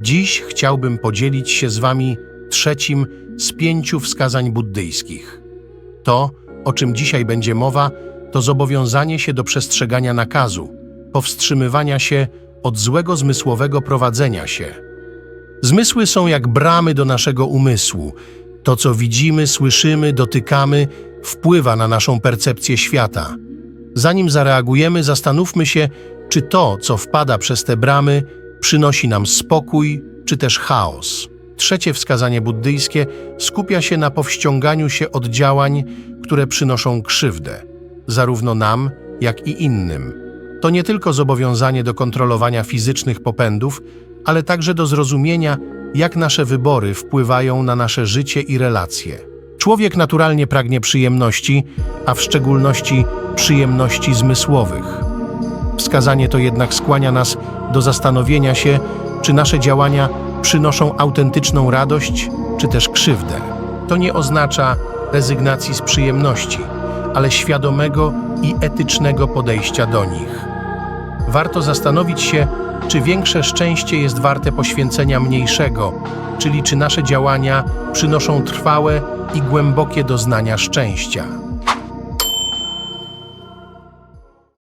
Dziś chciałbym podzielić się z Wami trzecim z pięciu wskazań buddyjskich. To, o czym dzisiaj będzie mowa, to zobowiązanie się do przestrzegania nakazu, powstrzymywania się od złego zmysłowego prowadzenia się. Zmysły są jak bramy do naszego umysłu. To, co widzimy, słyszymy, dotykamy, wpływa na naszą percepcję świata. Zanim zareagujemy, zastanówmy się, czy to, co wpada przez te bramy, przynosi nam spokój, czy też chaos. Trzecie wskazanie buddyjskie skupia się na powściąganiu się od działań, które przynoszą krzywdę, zarówno nam, jak i innym. To nie tylko zobowiązanie do kontrolowania fizycznych popędów, ale także do zrozumienia, jak nasze wybory wpływają na nasze życie i relacje. Człowiek naturalnie pragnie przyjemności, a w szczególności przyjemności zmysłowych. Wskazanie to jednak skłania nas do zastanowienia się, czy nasze działania przynoszą autentyczną radość, czy też krzywdę. To nie oznacza rezygnacji z przyjemności, ale świadomego i etycznego podejścia do nich. Warto zastanowić się, czy większe szczęście jest warte poświęcenia mniejszego, czyli czy nasze działania przynoszą trwałe i głębokie doznania szczęścia.